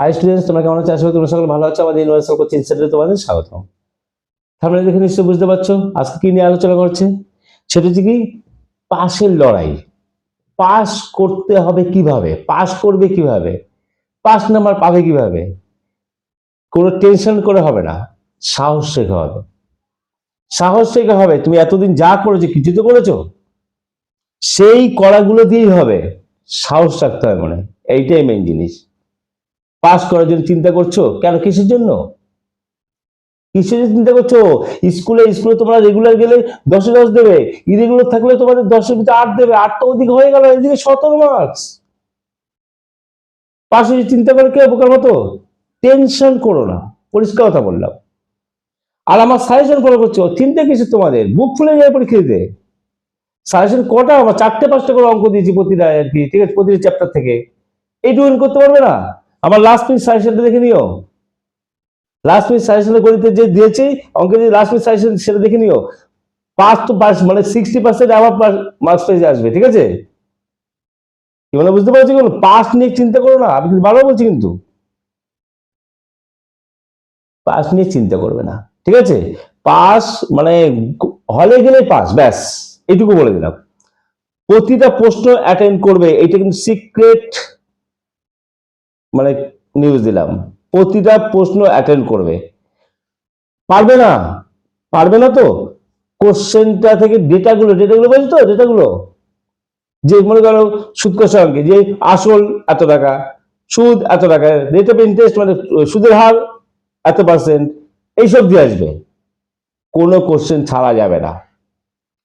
High students তোমরা কেমন আছো? আসলে তোমরা সকলে ভালো আছো। আমাদের ইউনিভার্সাল কোচিং সেন্টারে তোমাদের স্বাগত তারপরে দেখে নিশ্চয়ই বুঝতে পারছ আজকে কি নিয়ে আলোচনা করছে? সেটা হচ্ছে কি, পাশের লড়াই। পাস করতে হবে কীভাবে? পাস করবে কীভাবে? পাস নাম্বার পাবে কীভাবে? কোনো টেনশন করে হবে না। সাহস শেখা হবে। সাহস শেখা হবে। তুমি এতদিন যা করেছ, কিছু তো করেছ। সেই করাগুলো দিয়েই হবে। সাহস রাখতে হবে মনে এইটাই মেইন জিনিস। পাস করার জন্য চিন্তা করছ? কেন? কিসের জন্য? কিসের জন্য চিন্তা করছ? স্কুলে স্কুলে তোমরা রেগুলার গেলে দশে দশ দেবে। ইরেগুলার থাকলে তোমাদের দশের ভিতরে আট দেবে। আটটা ওদিকে হয়ে গেল, এদিকে সতেরো মার্কস পাশে চিন্তা করে কে বোকার মতো? টেনশন করো না। পরিষ্কার কথা বললাম। আর আমার সাজেশন ফলো করছ, চিন্তা কিছু তোমাদের? বুক ফুলে যায় পরীক্ষা দিতে সাজেশন কটা? আমার চারটে, পাঁচটা করে অঙ্ক দিয়েছি প্রতিটা আর কি, ঠিক আছে? প্রতিটা চ্যাপ্টার থেকে। এইটুকু করতে পারবে না? আমার লাস্ট মিনিট সাজেশনটা দেখে নিও। লাস্ট মিনিট সাজেশন গণিতে যে দিয়েছি অঙ্কের যে লাস্ট মিনিট সাজেশন সেটা দেখে নিও। পাঁচ তো পাস মানে সিক্সটি পার্সেন্ট আবার মার্কস পেয়ে আসবে, ঠিক আছে? কি মানে বুঝতে পারছি? কোনো পাস নিয়ে চিন্তা করো না, আমি কিন্তু ভালো বলছি কিন্তু। পাস নিয়ে চিন্তা করবে না, ঠিক আছে? পাস মানে হলে গেলে পাস ব্যাস, এইটুকু বলে দিলাম। প্রতিটা প্রশ্ন অ্যাটেন্ড করবে এটা কিন্তু সিক্রেট মানে নিউজ দিলাম। প্রতিটা প্রশ্ন অ্যাটেন্ড করবে। পারবে না? পারবে না তো? কোশ্চেনটা থেকে ডেটাগুলো ডেটাগুলো বলছো তো? ডেটাগুলো যে মনে করো সুদ সঙ্গে, যে আসল এত টাকা, সুদ এত টাকা রেট অফ ইন্টারেস্ট মানে সুদের হার এত পার্সেন্ট এইসব দিয়ে আসবে। কোনো কোশ্চেন ছাড়া যাবে না।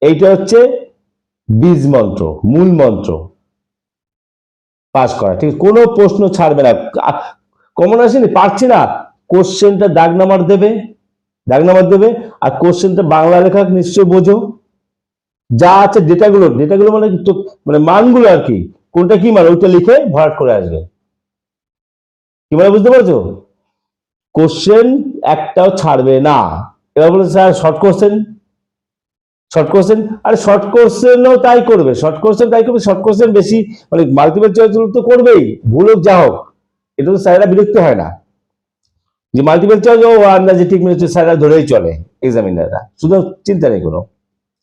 এইটা হচ্ছে বীজ মন্ত্র, মূল মন্ত্র। পাস করা। ঠিক? কোনো প্রশ্ন ছাড়বে না। কমন আসেনি পারছি না। কোশ্চেনটা দাগ নাম্বার দেবে, দাগ নাম্বার দেবে, আর কোশ্চেনটা বাংলা লেখা নিশ্চয় বোঝো। যা আছে ডেটাগুলো ডেটাগুলো মানে মানে মানগুলো আর কি। কোনটা কি মান, ওইটা লিখে ভরাট করে আসবে। কি মানে বুঝতে পারছ? কোশ্চেন একটাও ছাড়বে না। এবার বলে sir short question short question আরে শর্ট কোশ্চেনও তাই করবে। শর্ট কোশ্চেন তাই করবে। শর্ট কোশ্চেন বেশি মানে মাল্টিপল চয়েস তো করবেই। ভুল হোক, যা হোক, এটা তো স্যারেরা বিরক্ত হয় না। যে মাল্টিপল চয়েস ও আন্দাজে ঠিক মেরেছে স্যারেরা ধরেই চলে এক্সামিনাররা শুধু চিন্তা নেই কোনো।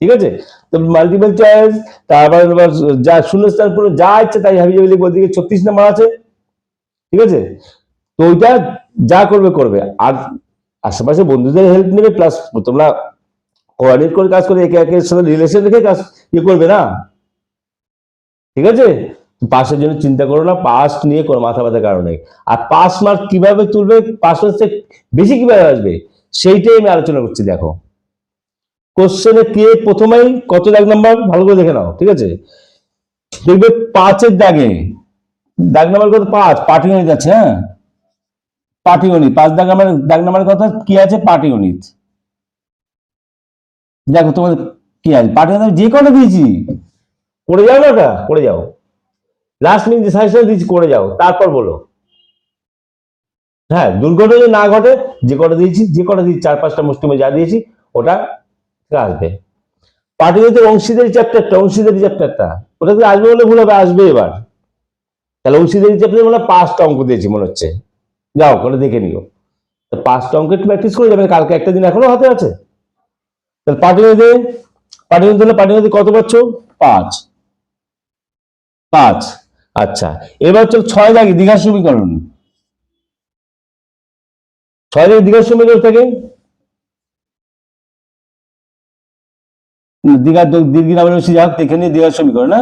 ঠিক আছে? তো মাল্টিপল চয়েস তারপর যা শূন্যস্থান পুরো যা ইচ্ছে তাই হাবি জাবি লিখব। ওদিকে ছত্রিশ নাম্বার আছে। ঠিক আছে? তো ওইটা যা করবে করবে। আর আশেপাশে বন্ধুদের হেল্প নেবে প্লাস তোমরা কোঅর্ডিনেট করে কাজ করে একে একের সাথে রিলেশন রেখে কাজ ইয়ে করবে না? ঠিক আছে? পাশের জন্য চিন্তা করো না পাস নিয়ে কোনো মাথা ব্যথার কারণ আর পাস মার্ক কীভাবে তুলবে পাস মার্কসে বেশি কীভাবে আসবে, সেইটাই আমি আলোচনা করছি, দেখো। কোশ্চেনে কে প্রথমেই কত দাগ নাম্বার ভালো করে দেখে নাও, ঠিক আছে? দেখবে পাঁচের দাগে, দাগ নাম্বার কত? পাঁচ পার্টি পাটিগণিত আছে হ্যাঁ? পার্টি পাটিগণিত, পাঁচ দাগ নাম্বার দাগ নাম্বার কথা কি আছে? পার্টি পাটিগণিত। দেখো তোমাদের কি আছে? পাটিগণিত আমি যে কটা দিয়েছি। করে যাও না করে যাও। লাস্ট মিনিট যে সাজেশন দিয়েছি, করে যাও। তারপর বলো। হ্যাঁ দুর্ঘটনা না ঘটে, যে কটা দিয়েছি, যে কটা দিয়েছি, চার পাঁচটা মুষ্টিমে যা দিয়েছি, ওটা আসবে? পাটিগণিতের অংশীদারি চ্যাপ্টারটা অংশীদারি চ্যাপ্টারটা ওটা যদি আসবে বলে ভুল হবে, আসবে এবার। তাহলে অংশীদারি চ্যাপ্টারে মানে পাঁচটা অঙ্ক দিয়েছি, মনে হচ্ছে। যাও করে দেখে নিও। তো পাঁচটা অঙ্ক একটু প্র্যাকটিস করে যাবেন কালকে একটা দিন এখনও হাতে আছে। তাহলে পাটিগণিতে পাটিগণিত হলে পাটিগণিতে কত পাচ্ছ? পাঁচ। পাঁচ। আচ্ছা এবার চল ছয় দাগে, দীঘার সমীকরণ। ছয় দাগে দীঘার সমীকরণ থেকে? দীঘার দীর্ঘ নামের বেশি যাক এখানে দীঘার সমীকরণ, না?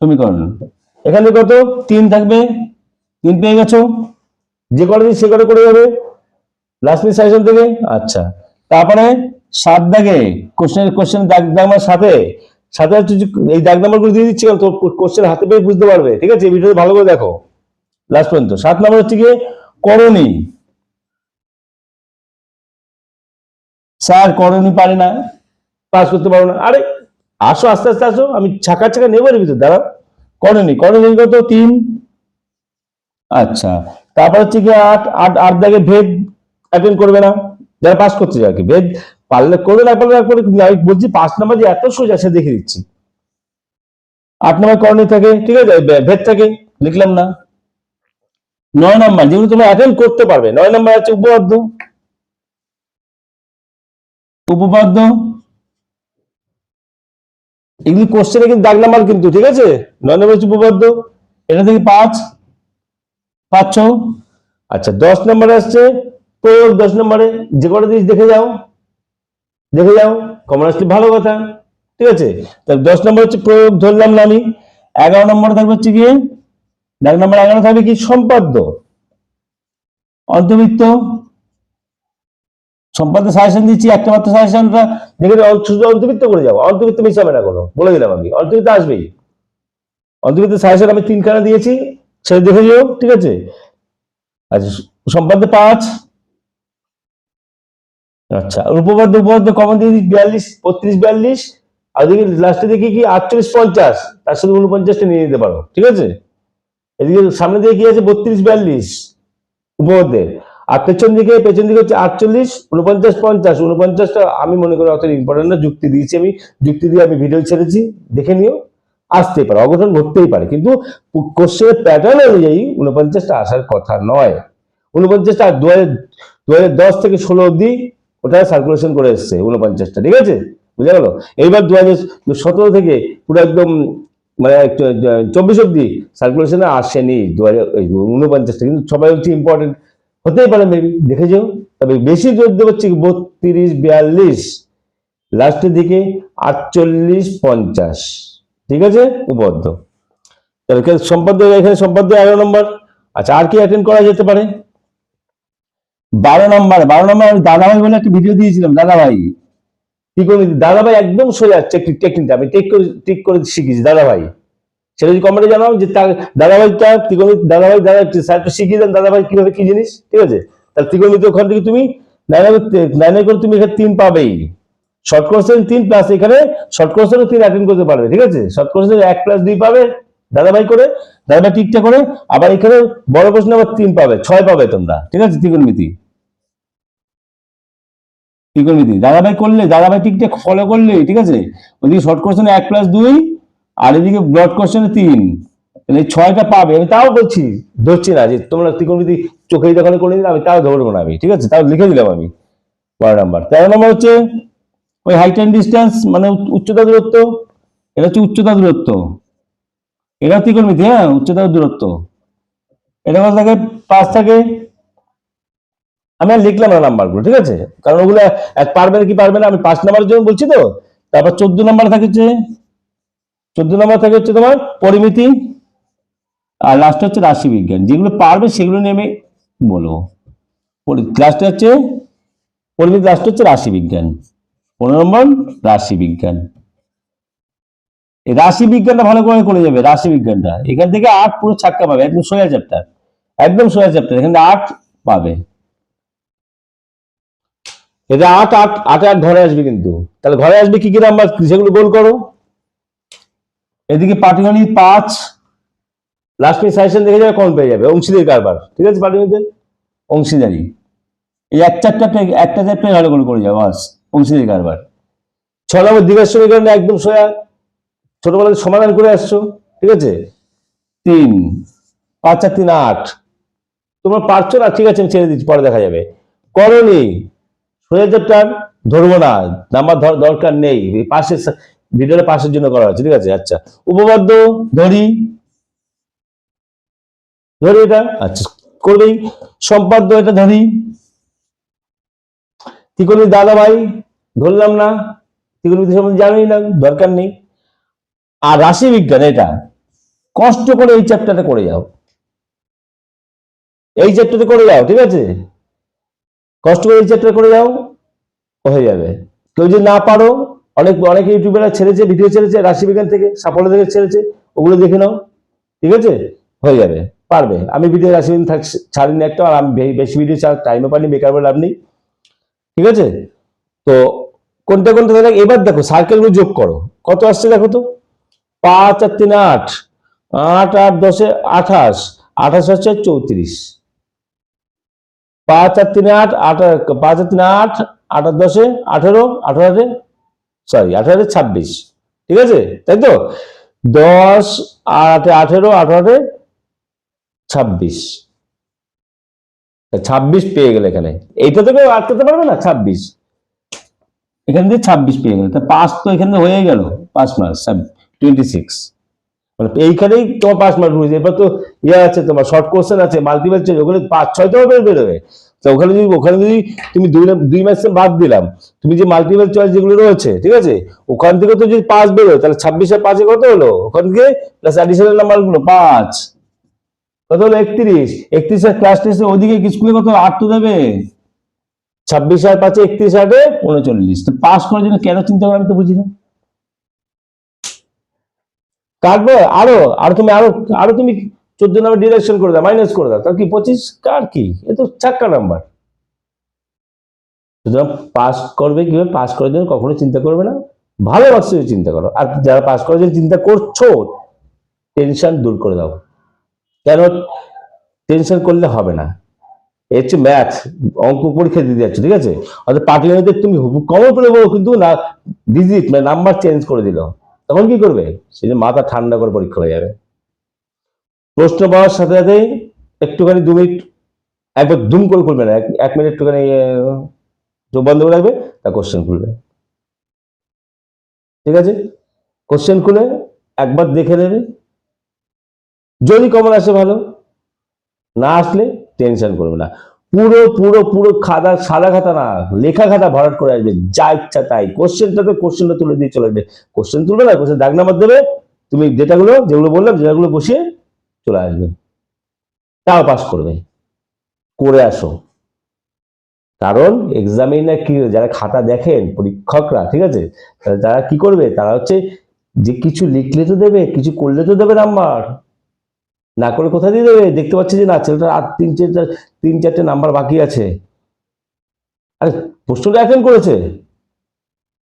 সমীকরণ। এখানে কত? তিন থাকবে। তিন পেয়ে গেছো। যে কটা দিই সে কটা করে যাবে? লাস্ট সাজেশন থেকে? আচ্ছা। তারপরে সাত দাগে কোশ্চেন কোশ্চেন দাগ নাম্বার সাথে সাথে এই দাগ নাম্বারগুলো দিয়ে দিচ্ছি তোর কোশ্চেন হাতে পেয়ে বুঝতে পারবে, ঠিক আছে? এই ভিডিওতে ভালো করে দেখো। লাস্ট পর্যন্ত। সাত নাম্বার হচ্ছে গিয়ে করণী। স্যার, করণী পারি না পাস করতে পারো না। আরে, আসো, আস্তে আস্তে, আসো। আমি ছাকা ছাকা নেব এর ভিতর, দাঁড়াও। করণী করণী কত? তিন। আচ্ছা তারপর হচ্ছে কি আট আট আট দাগে ভেদ অ্যাটেন্ড করবে না। যারা পাস করতে যায় কি। ভেদ পারলে করবে না পারলে না করে আমি বলছি পাঁচ নাম্বার যে এত সোজা, সে দেখে দিচ্ছি। আট নাম্বার করণী থাকে, ঠিক আছে? ভেদ থাকে, লিখলাম না। নয় নাম্বার, যেগুলো তুমি অ্যাটেন্ড করতে পারবে। নয় নাম্বার আছে উপপাদ্য। উপপাদ্য। এগুলি কোশ্চেনে কিন্তু দাগ নাম্বার কিন্তু, ঠিক আছে? নয় নম্বর হচ্ছে উপপাদ্য। এটা থেকে পাঁচ পাঁচ, ছ। আচ্ছা দশ নম্বরে আসছে। প্রয়োগ দশ নম্বরে যে কটা জিনিস দেখে যাও। দেখে যাও কমন আসলে ভালো কথা, ঠিক আছে? তাহলে দশ নম্বর হচ্ছে প্রয়োগ, ধরলাম না আমি। এগারো নম্বর থাকবে হচ্ছে কি এক নম্বর এগারো থাকবে কি? সম্পাদ্য। অন্তর্বৃত্ত। সম্পাদ্য সাজেশন দিচ্ছি, একটা মাত্র সাজেশনটা দেখে শুধু অন্তর্বৃত্ত করে যাও। অন্তর্বৃত্ত মিশাবে না কোনো, বলে দিলাম আমি। অন্তর্বৃত্ত আসবেই। অন্তর্বৃত্ত সাজেশন আমি তিনখানা দিয়েছি, সেটা দেখে যাও, ঠিক আছে? আচ্ছা সম্পাদ্য পাঁচ আচ্ছা উপপাদ্য উপপাদ্য কমন দিয়ে বিয়াল্লিশ, বত্রিশ, বিয়াল্লিশ, আর দেখি লাস্টে দেখি কি আটচল্লিশ, পঞ্চাশ, তার সাথে উনপঞ্চাশটা নিয়ে নিতে পারো, ঠিক আছে? এদিকে সামনে দিকে কি আছে, বত্রিশ, বিয়াল্লিশ উপপাদ্যের আর পেছন দিকে পেছন দিকে হচ্ছে আটচল্লিশ উনপঞ্চাশ পঞ্চাশ উনপঞ্চাশটা আমি মনে করি অত ইম্পর্টেন্ট না, যুক্তি দিয়েছি আমি, যুক্তি দিয়ে আমি ভিডিও ছেড়েছি, দেখে নিও, আসতেই পারে, অঘটন ঘটতেই পারে, কিন্তু কোশ্চেনের প্যাটার্ন অনুযায়ী উনপঞ্চাশটা আসার কথা নয়। উনপঞ্চাশটা দু হাজার দু হাজার দশ থেকে ষোলো অব্দি ওটা সার্কুলেশন করে এসছে উনপঞ্চাশটা ঠিক আছে? বুঝা গেল? এইবার দু হাজার সতেরো থেকে পুরো একদম মানে চব্বিশ অব্দি সার্কুলেশনে আসেনি দু হাজার উনপঞ্চাশটা কিন্তু সবাই হচ্ছে ইম্পর্টেন্ট হতেই পারে মেবি দেখে যাও। তবে বেশি জোর দেবো হচ্ছে বত্রিশ, বিয়াল্লিশ, লাস্টের দিকে আটচল্লিশ, পঞ্চাশ, ঠিক আছে? উপবদ্ধ তাহলে সম্পাদ্য, এখানে সম্পাদ্য এগারো নম্বর। আচ্ছা আর কি অ্যাটেন্ড করা যেতে পারে? বারো নম্বর বারো নম্বর আমি দাদাভাই বলে একটা ভিডিও দিয়েছিলাম, দাদাভাই। কি করে দাদাভাই একদম সোজা টেকনিকটা আমি টেক করে টেক করে শিখেছি দাদাভাই। সেটা যদি কমেন্টে জানাও যে তার দাদাভাইটা ত্রিকোণমিতি দাদাভাই দাদা স্যারটা শিখিয়ে দেন, দাদাভাই কীভাবে কি জিনিস? ঠিক আছে? তাহলে ত্রিকোণমিতি ওখান থেকে তুমি নাইনে করে তুমি এখানে তিন পাবেই। শর্ট কোর্সের তিন প্লাস এখানে শর্ট কোর্সেরও তিন অ্যাটেন্ড করতে পারবে, ঠিক আছে? শর্ট কোর্সের এক প্লাস দুই পাবে। দাদাভাই করে, দাদাভাই ঠিকঠাক করে, আবার এখানে বড় প্রশ্ন, আবার তিন পাবে, ছয় পাবে তোমরা, ঠিক আছে, ত্রিকোণমিতি? ত্রিকোণমিতি, দাদাভাই করলে, দাদাভাই ঠিকঠাক ফলো করলে, ঠিক আছে? ওদিকে শর্ট কোশ্চেনে এক প্লাস দুই, আর এদিকে ব্লড কোশ্চেনে তিন। ছয়টা পাবে, আমি তাও বলছি, ধরছি না যে তোমরা ত্রিকোণমিতি চোখে দোকানে করে দিলে, আমি তাও ধরবো না আমি, ঠিক আছে? তাও লিখে দিলাম আমি বারো নাম্বার তেরো নম্বর হচ্ছে ওই হাইট অ্যান্ড ডিস্টেন্স মানে উচ্চতা দূরত্ব, এটা হচ্ছে উচ্চতা দূরত্ব। এটা ত্রিকোণমিতি হ্যাঁ উচ্চতা দূরত্ব। এটা কত থাকে পাঁচ থাকে। আমি আর লিখলাম না নাম্বারগুলো, ঠিক আছে? কারণ ওগুলো এক পারবে কি পারবে না, আমি পাঁচ নাম্বারের জন্য বলছি তো। তারপর চোদ্দ নাম্বার থাকছে চোদ্দ নাম্বার থাকে হচ্ছে তোমার পরিমিতি, আর লাস্ট হচ্ছে রাশি বিজ্ঞান যেগুলো পারবে সেগুলো নিয়ে আমি বলব। লাস্টে হচ্ছে, পরিমিতি লাস্ট হচ্ছে রাশি বিজ্ঞান পনেরো নম্বর রাশি বিজ্ঞান রাশি বিজ্ঞানটা ভালো করে করে যাবে রাশি বিজ্ঞানটা। এখান থেকে আট পুরো ছাক্কা পাবে, একদম সোজা চ্যাপ্টার একদম সোজা চ্যাপ্টার এখানে আট পাবে। এটা আট আট আট আট ঘরে আসবে কিন্তু। তাহলে ঘরে আসবে কি কি নাম্বার সেগুলো গোল করো। এদিকে পাটিগণিত পাঁচ লাস্ট মিনিট সাজেশন দেখে যাবে কম পেয়ে যাবে। অংশীদের কারবার, ঠিক আছে পাটিগণিতের অংশীদারি। এই এক চ্যাপ্টারটা একটা চ্যাপ্টার ভালো করে করে যাবে অংশীদারি কারবার। ছ নম্বর দিবেশ সমীকরণ একদম সোজা। ছোটবেলা সমাধান করে আসছো, ঠিক আছে? তিন, পাঁচ চার তিন আট। তোমরা পারছ না? ঠিক আছে, আমি ছেড়ে দিচ্ছি, পরে দেখা যাবে। করনি, সোজা ধরবো না। নাম্বার দরকার নেই। পাশের ভিডিওটা পাশের জন্য করা হচ্ছে ঠিক আছে? আচ্ছা। উপপাদ্য, ধরি। ধরি এটা? আচ্ছা করবেই। সম্পাদ্য এটা ধরি। ত্রিকোণী দাদা ভাই ধরলাম না। ত্রিকোণমিতি সম্বন্ধে জানোই না, দরকার নেই। আর রাশি বিজ্ঞান এটা, কষ্ট করে এই চ্যাপ্টারটা করে যাও। এই চ্যাপ্টারটা করে যাও, ঠিক আছে? কষ্ট করে এই চ্যাপ্টার করে যাও, হয়ে যাবে। কেউ যদি না পারো, অনেক অনেক ইউটিউবাররা ছেড়েছে ভিডিও ছেড়েছে রাশিবিজ্ঞান থেকে, সাফল্য থেকে ছেড়েছে, ওগুলো দেখে নাও, ঠিক আছে? হয়ে যাবে, পারবে। আমি ভিডিও রাশিবিজ্ঞান থাক, ছাড়িনি একটা, আর আমি বেশি ভিডিও ছাড় টাইমও পাইনি, বেকার বলে লাভ নেই, ঠিক আছে? তো কোনটা কোনটা দেখ এবার দেখো সার্কেলগুলো যোগ করো। কত আসছে দেখো তো? পাঁচ আর তিন আট আট আট দশে আঠাশ আঠাশ হচ্ছে চৌত্রিশ। পাঁচ আর তিন আট আট আর- পাঁচ আর তিন আট আট আর দশে আঠেরো, আঠারো আটে সরি আঠারো ছাব্বিশ। ঠিক আছে? তাই তো? দশ আর আটে আঠেরো, আঠারো ছাব্বিশ। ছাব্বিশ পেয়ে গেলে এখানে। এইটা তো কেউ আটকাতে পারবে না, ছাব্বিশ। এখান থেকে ছাব্বিশ পেয়ে গেল। তা পাঁচ তো এখানে হয়ে গেল, পাঁচ মার্কস টোয়েন্টি সিক্স মানে এইখানেই তোমার পাঁচ মার্ক হয়েছে এবার তো ইয়ে আছে তোমার শর্ট কোশ্চেন আছে মাল্টিপল চয়েস ওখানে পাঁচ, ছয় তো বের বেরোবে। তো ওখানে যদি ওখানে যদি তুমি দুই দুই বাদ দিলাম, তুমি যে মাল্টিপল চয়েস যেগুলো রয়েছে, ঠিক আছে? ওখান থেকে তো যদি পাঁচ বেরোয়, তাহলে ছাব্বিশ আর পাঁচে কত হলো? ওখান থেকে প্লাস অ্যাডিশনাল নাম্বারগুলো, পাঁচ। কত হলো? একত্রিশ। একত্রিশ আর ক্লাস টেস্টে ওদিকে স্কুলে কত আট তো দেবে? ছাব্বিশ আর পাঁচে একত্রিশ আটে উনচল্লিশ। তো পাস করার জন্য কেন চিন্তা করে, আমি তো বুঝি না। কাটবে? আরও আরও তুমি আরও আরও তুমি চোদ্দ নাম্বার ডিরেকশন করে দাও মাইনাস করে দাও, তার কি পঁচিশ? কার কি? এ তো চাক্কা নাম্বার সুতরাং পাস করবে কীভাবে? পাস করার জন্য কখনো চিন্তা করবে না। ভালো মার্কসের চিন্তা করো। আর যারা পাস করার জন্য চিন্তা করছ টেনশন দূর করে দাও। কেন? টেনশন করলে হবে না। এর হচ্ছে ম্যাথ অঙ্ক পরীক্ষা দিতে যাচ্ছ, ঠিক আছে? অর্থাৎ পাটিগণিতে তুমি কমন করে বলো, কিন্তু না ডিজিট মানে নাম্বার চেঞ্জ করে দিল। তখন কি করবে? সেই যে মাথা ঠান্ডা করে পরীক্ষা হয়ে যাবে। প্রশ্ন পাওয়ার সাথে সাথে একটুখানি দু মিনিট একবার দুম করে খুলবে না। এক- মিনিট একটুখানি চোখ বন্ধ করে রাখবে, তা কোশ্চেন খুলবে। ঠিক আছে? কোশ্চেন খুলে একবার দেখে নেবে। যদি কমন আসে ভালো, না আসলে টেনশন করবে না। পুরো পুরো পুরো খাতা, সাদা খাতা না, লেখা খাতা ভরাট করে আসবে, যা ইচ্ছা তাই। কোশ্চেনটা তো কোশ্চেনটা তুলে দিয়ে চলে আসবে। কোশ্চেন তুলবে না কোশ্চেন দাগ নাম্বার দেবে। তুমি ডেটাগুলো যেগুলো বললাম ডেটাগুলো বসিয়ে চলে আসবে। তাও পাস করবে। করে আসো। কারণ এক্সামিনার কি, যারা খাতা দেখেন, পরীক্ষকরা, ঠিক আছে? তারা- কি করবে? তারা হচ্ছে যে কিছু লিখলে তো দেবে, কিছু করলে তো দেবে নাম্বার। না করে কোথা দিয়ে দেবে? দেখতে পাচ্ছি যে না, ছেলেটার আর তিন চারটা তিন, চারটে নাম্বার বাকি আছে। আরে, প্রশ্নটা অ্যাটেন্ড করেছে।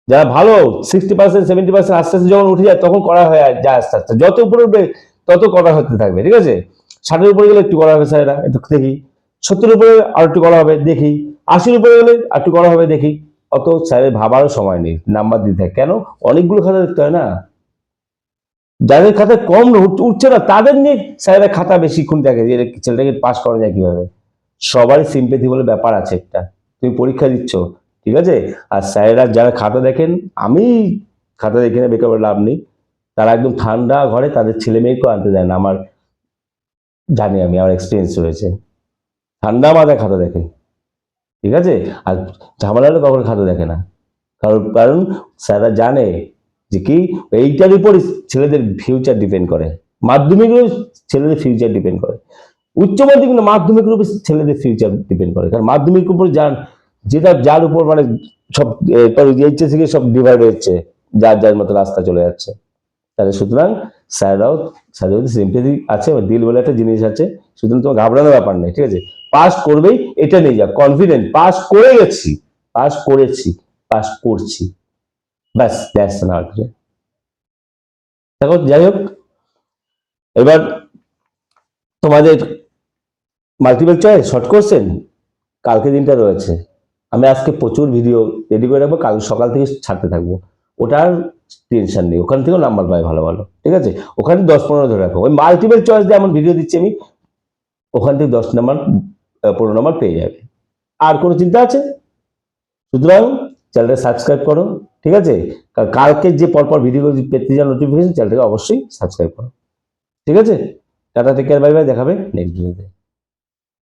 যারা ভালো সিক্সটি পার্সেন্ট সেভেন্টি পার্সেন্ট আস্তে আস্তে যখন উঠে যায়, তখন করা হয়ে যায় আস্তে আস্তে। যত উপরে উঠবে, তত করা হতে থাকবে, ঠিক আছে? ষাটের উপরে গেলে একটু করা হবে স্যারেরা একটু দেখি। সত্তরের উপরে আর একটু করা হবে, দেখি। আশির উপরে গেলে আর একটু করা হবে, দেখি। অত স্যারের ভাবারও সময় নেই নাম্বার দিতে কেন? অনেকগুলো খাতা দেখতে হয় না? যাদের খাতায় কম উঠছে না, তাদের নিয়ে স্যারেরা খাতা বেশিক্ষণ দেখে যে ছেলেটাকে পাস করা যায় কীভাবে? সবারই সিম্পেথি বলে ব্যাপার আছে একটা। তুমি পরীক্ষা দিচ্ছ, ঠিক আছে? আর স্যারেরা যারা খাতা দেখেন, আমি খাতা দেখে না, বেকার লাভ নেই। তারা একদম ঠান্ডা ঘরে তাদের ছেলে মেয়েকেও আনতে দেয় না, আমার জানি আমি, আমার এক্সপিরিয়েন্স রয়েছে। ঠান্ডা মাথায় খাতা দেখে, ঠিক আছে? আর ঝামেলা হলে কখনো খাতা দেখে না। কারণ কারণ স্যাররা জানে যে কি? এইটার উপর ছেলেদের ফিউচার ডিপেন্ড করে। মাধ্যমিকের ছেলেদের ফিউচার ডিপেন্ড করে। উচ্চ মাধ্যমিক না, মাধ্যমিকের উপর ছেলেদের ফিউচার ডিপেন্ড করে। কারণ মাধ্যমিক উপর যার যেটা, যার উপর মানে সব এইচএস থেকে সব ডিভাইড হচ্ছে। যার যার মতো রাস্তা চলে যাচ্ছে। তাহলে সুতরাং স্যাররাও স্যারদের সিম্পেথি আছে বা দিল বলে একটা জিনিস আছে। সুতরাং তোমার ঘাবড়ানোর ব্যাপার নেই, ঠিক আছে? পাস করবেই, এটা নিয়ে যা কনফিডেন্ট পাস করে গেছি। পাস করেছি পাস করছি। ব্যাস দ্যাটস না আর কিছু। দেখো, যাই হোক, এবার তোমাদের মাল্টিপল চয়েস শর্ট কোশ্চেন কালকে দিনটা রয়েছে। আমি আজকে প্রচুর ভিডিও রেডি করে রাখব, কাল সকাল থেকে ছাড়তে থাকব। ওটার টেনশন নেই, ওখান থেকেও নাম্বার পাই ভালো ভালো, ঠিক আছে? ওখানে দশ পনেরো ধরে রাখো। ওই মাল্টিপল চয়েস দিয়ে এমন ভিডিও দিচ্ছি আমি, ওখান থেকে দশ নাম্বার পনেরো নাম্বার পেয়ে যাবে। আর কোনো চিন্তা আছে? সুতরাং চ্যানেলটা সাবস্ক্রাইব করো, ঠিক আছে? কাল- কালকে যে পরপর ভিডিও পেতে যাওয়া নোটিফিকেশন চ্যানেলটাকে অবশ্যই সাবস্ক্রাইব করো, ঠিক আছে? Tata take care bye bye দেখাবে নেক্সট ভিডিওতে